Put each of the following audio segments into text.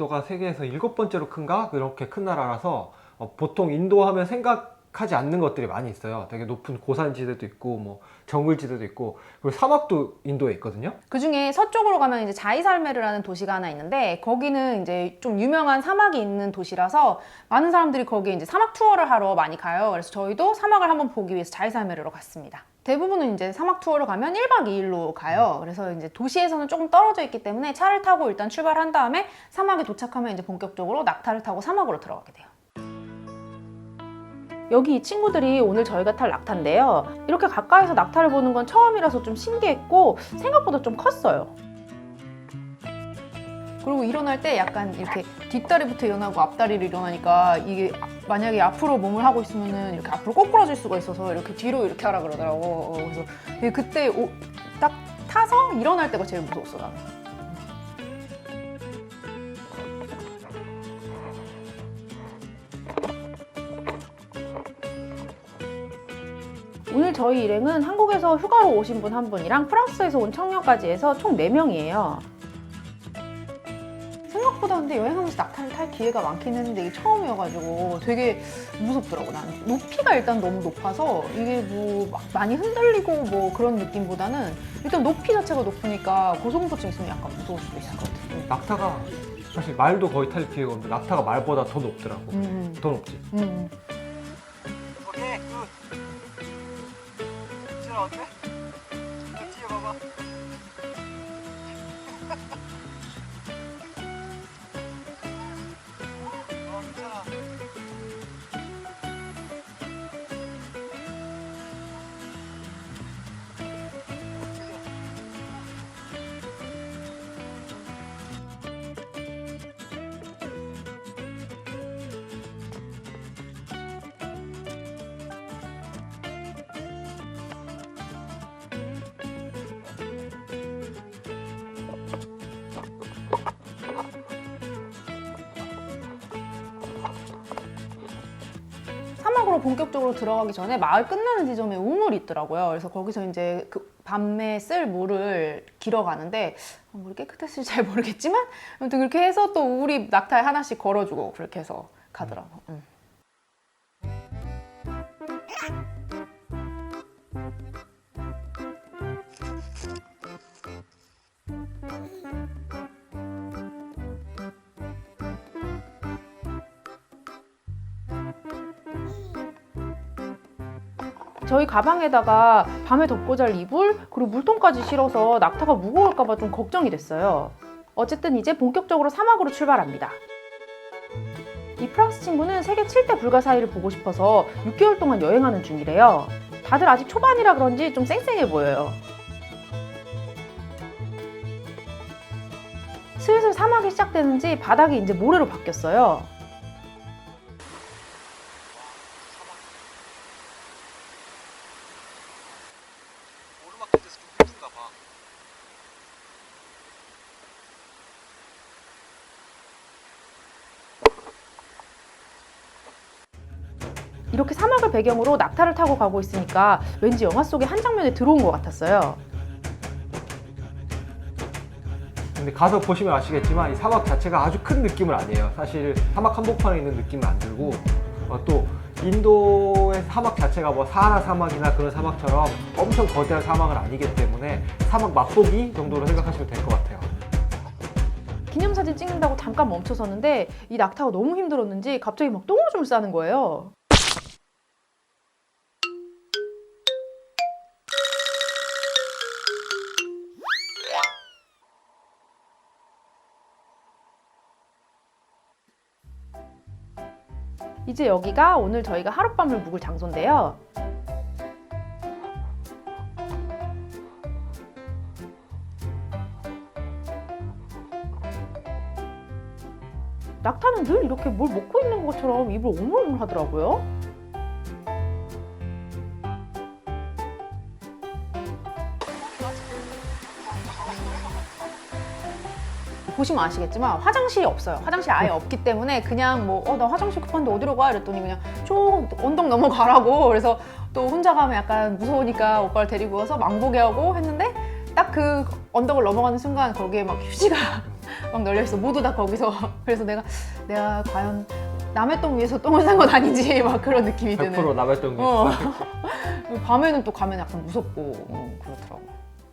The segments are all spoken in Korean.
인도가 세계에서 일곱 번째로 큰가 그렇게 큰 나라라서 어, 보통 인도 하면 생각하지 않는 것들이 많이 있어요. 되게 높은 고산지대도 있고 뭐 정글지대도 있고 그리고 사막도 인도에 있거든요. 그 중에 서쪽으로 가면 이제 자이살메르라는 도시가 하나 있는데 거기는 이제 좀 유명한 사막이 있는 도시라서 많은 사람들이 거기에 이제 사막 투어를 하러 많이 가요. 그래서 저희도 사막을 한번 보기 위해서 자이살메르로 갔습니다. 대부분은 이제 사막 투어를 가면 1박 2일로 가요. 그래서 이제 도시에서는 조금 떨어져 있기 때문에 차를 타고 일단 출발한 다음에 사막에 도착하면 이제 본격적으로 낙타를 타고 사막으로 들어가게 돼요. 여기 이 친구들이 오늘 저희가 탈 낙타인데요. 이렇게 가까이서 낙타를 보는 건 처음이라서 좀 신기했고 생각보다 좀 컸어요. 그리고 일어날 때 약간 이렇게 뒷다리부터 일어나고 앞다리를 일어나니까 이게 만약에 앞으로 몸을 하고 있으면은 이렇게 앞으로 꼬꾸라질 수가 있어서 이렇게 뒤로 이렇게 하라 그러더라고. 어, 그래서 그때 오- 딱 타서 일어날 때가 제일 무서웠어 나는. 오늘 저희 일행은 한국에서 휴가로 오신 분 한 분이랑 프랑스에서 온 청년까지 해서 총 4명이에요. 근데 여행하면서 낙타를 탈 기회가 많긴 했는데 이게 처음이어가지고 되게 무섭더라고 나는. 높이가 일단 너무 높아서 이게 뭐 막 많이 흔들리고 뭐 그런 느낌보다는 일단 높이 자체가 높으니까 고소공포증 있으면 약간 무서울 수도 있을 것 같아. 음. 낙타가 사실 말도 거의 탈 기회가 없는데 낙타가 말보다 더 높더라고. 음, 더 높지. 음, 음. 오케이 굿 진아 어때? 사막으로 본격적으로 들어가기 전에 마을 끝나는 지점에 우물이 있더라고요. 그래서 거기서 이제 그 밤에 쓸 물을 길어 가는데 어, 물이 깨끗했을지 잘 모르겠지만 아무튼 그렇게 해서 또 우리 낙타에 하나씩 걸어주고 그렇게 해서 가더라고. 음. 저희 가방에다가 밤에 덮고 잘 이불 그리고 물통까지 실어서 낙타가 무거울까봐 좀 걱정이 됐어요. 어쨌든 이제 본격적으로 사막으로 출발합니다. 이 프랑스 친구는 세계 7대 불가 사이를 보고 싶어서 6개월 동안 여행하는 중이래요. 다들 아직 초반이라 그런지 좀 쌩쌩해 보여요. 슬슬 사막이 시작되는지 바닥이 이제 모래로 바뀌었어요. 오르막 끝에서 좀 힘든가 봐 이렇게 사막을 배경으로 낙타를 타고 가고 있으니까 왠지 영화 속의 한 장면에 들어온 것 같았어요. 근데 가서 보시면 아시겠지만 이 사막 자체가 아주 큰 느낌은 아니에요. 사실 사막 한복판에 있는 느낌은 안 들고 어, 또 인도의 사막 자체가 뭐 사하라 사막이나 그런 사막처럼 엄청 거대한 사막은 아니기 때문에 사막 맛보기 정도로 생각하시면 될 것 같아요. 기념사진 찍는다고 잠깐 멈춰섰는데 이 낙타가 너무 힘들었는지 갑자기 막 똥오줌을 싸는 거예요. 이제 여기가 오늘 저희가 하룻밤을 묵을 장소인데요. 낙타는 늘 이렇게 뭘 먹고 있는 것처럼 입을 오물오물 하더라고요. 보시면 아시겠지만 화장실이 없어요. 화장실 아예 없기 때문에 그냥 뭐 어 나 화장실 급한데 어디로 가 이랬더니 그냥 쭉 언덕 넘어가라고 그래서 또 혼자 가면 약간 무서우니까 오빠를 데리고 와서 망보게 하고 했는데 딱 그 언덕을 넘어가는 순간 거기에 막 휴지가 막 널려 있어. 모두 다 거기서. 그래서 내가 내가 과연 남의 똥 위에서 똥을 싼건 아닌지 막 그런 느낌이 드는. 100% 남했던 게 어. 있어. 밤에는 또 가면 약간 무섭고 어, 그렇더라고.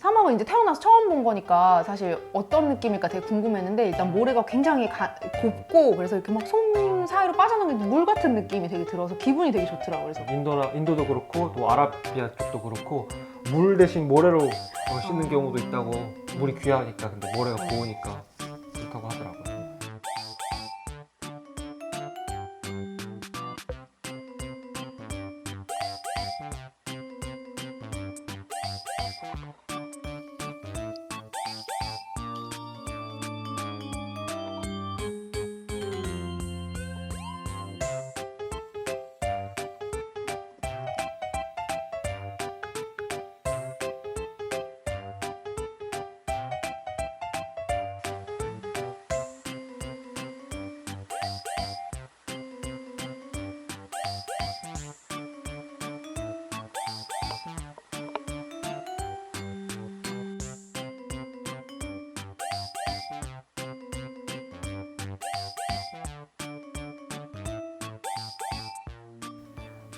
사막은 이제 태어나서 처음 본 거니까 사실 어떤 느낌일까 되게 궁금했는데 일단 모래가 굉장히 가- 곱고 그래서 이렇게 막손 사이로 빠져나오는 물 같은 느낌이 되게 들어서 기분이 되게 좋더라고. 그래서 인도나 인도도 그렇고 또 아라비아 쪽도 그렇고 물 대신 모래로 어, 씻는 경우도 있다고 물이 귀하니까 근데 모래가 고우니까 좋다고 하더라고요.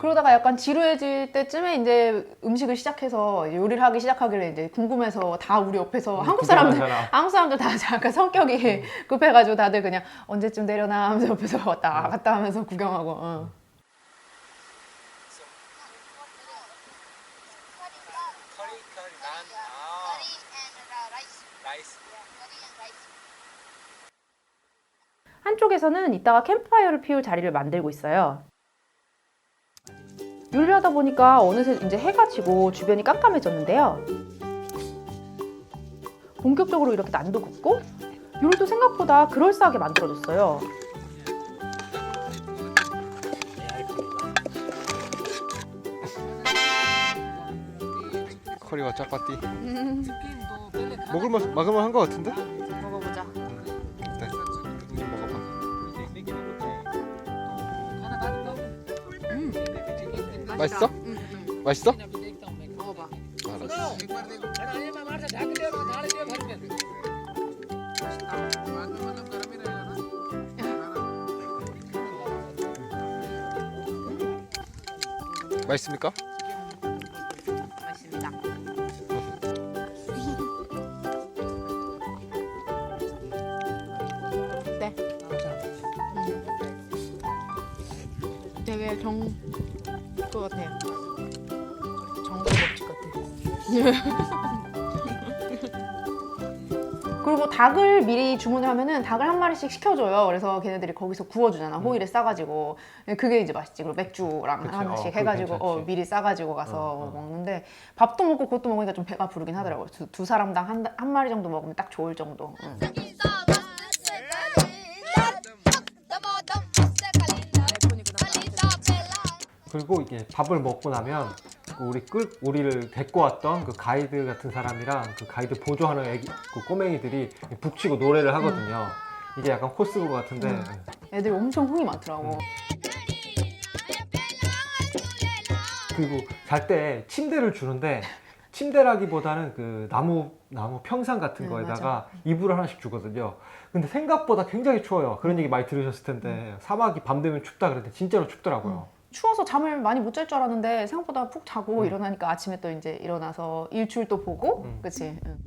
그러다가 약간 지루해질 때쯤에 이제 음식을 시작해서 이제 요리를 하기 시작하길래 이제 궁금해서 다 우리 옆에서 한국 사람들 구경하잖아. 한국 사람들 다 약간 성격이 급해가지고 다들 그냥 언제쯤 내려나 하면서 옆에서 왔다 갔다 하면서 구경하고 어. curry rice. 한쪽에서는 이따가 캠프파이어를 피울 자리를 만들고 있어요. 요리를 하다 보니까 어느새 이제 해가 지고 주변이 깜깜해졌는데요. 본격적으로 이렇게 난도 굽고 요리도 생각보다 그럴싸하게 만들어졌어요. 커리와 짜파티. 먹을만 먹을만 한것 같은데? 맛있어? 맛있어? 먹어봐. 알았어. 맛있습니까? 맛있습니다. 네. 되게 정, 그거 같아요. 정글 법칙 같아. 그리고 닭을 미리 주문을 하면은 닭을 한 마리씩 시켜줘요. 그래서 걔네들이 거기서 구워주잖아. 호일에 싸가지고. 그게 이제 맛있지. 그리고 맥주랑 그치. 하나씩 어, 해가지고 어. 미리 싸가지고 가서 어, 어. 먹는데 밥도 먹고 그것도 먹으니까 좀 배가 부르긴 하더라고요. 두, 두 사람당 한, 한 마리 정도 먹으면 딱 좋을 정도. 응. 그리고 이게 밥을 먹고 나면 그 우리 끌 우리를 데리고 왔던 그 가이드 같은 사람이랑 그 가이드 보조하는 애기 그 꼬맹이들이 북치고 노래를 하거든요. 이게 약간 코스브 같은데 음. 애들이 엄청 흥이 많더라고. 그리고 잘 때 침대를 주는데 침대라기보다는 그 나무 나무 평상 같은 네, 거에다가 이불을 하나씩 주거든요. 근데 생각보다 굉장히 추워요. 그런 얘기 많이 들으셨을 텐데 사막이 밤 되면 춥다 그랬는데 진짜로 춥더라고요. 추워서 잠을 많이 못 잘 줄 알았는데 생각보다 푹 자고 음. 일어나니까 아침에 또 이제 일어나서 일출 또 보고 음. 그치 응.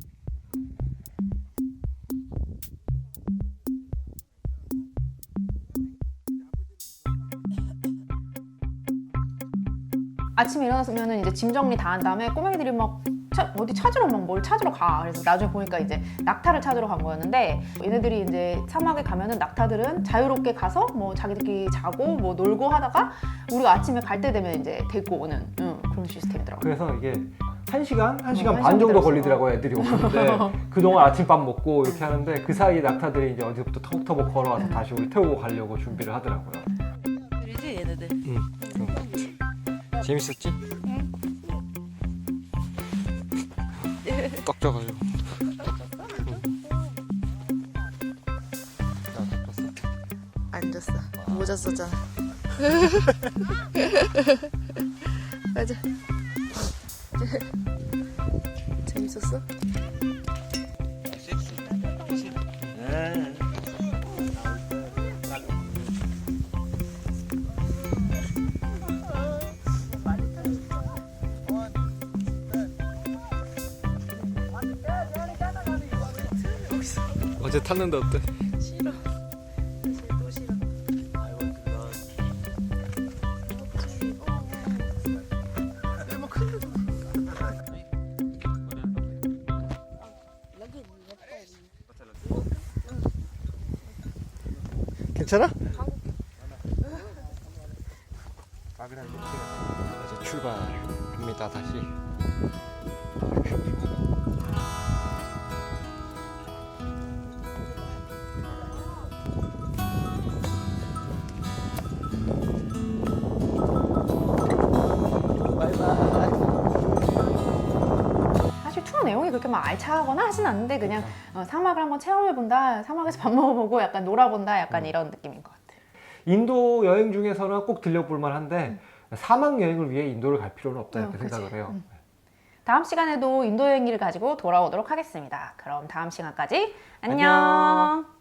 아침에 일어났으면 이제 짐 정리 다 한 다음에 꼬맹이들이 막 차- 어디 찾으러 막뭘 찾으러 가. 그래서 나중에 보니까 이제 낙타를 찾으러 간 거였는데 얘네들이 이제 사막에 가면은 낙타들은 자유롭게 가서 뭐 자기들끼리 자고 뭐 놀고 하다가 우리가 아침에 갈 때 되면 이제 데리고 오는 응, 그런 시스템이더라고. 그래서 이게 한 시간 한 시간 한반 정도. 걸리더라고요. 애들이 오는데 그동안 아침밥 먹고 이렇게 하는데 그 사이 에 낙타들이 이제 어디부터 터벅터벅 걸어와서 다시 우리 태우고 가려고 준비를 하더라고요. 들이지 얘네들. 재밌었지? 꽉 쪄가지고. 안 줬어. 모자 썼잖아. 맞아. 재밌었어? 이제 탔는데 어때? 싫어. 사실 또 싫어. 괜찮아? 이제 출발합니다 다시. 내용이 그렇게 막 알차거나 하진 않는데 그냥 어, 사막을 한번 체험해본다, 사막에서 밥 먹어보고 약간 놀아본다, 약간 이런 느낌인 것 같아요. 인도 여행 중에서는 꼭 들려볼 만한데 사막 여행을 위해 인도를 갈 필요는 없다 이렇게 어. 생각을 해요. 다음 시간에도 인도 여행기를 가지고 돌아오도록 하겠습니다. 그럼 다음 시간까지 안녕. 안녕.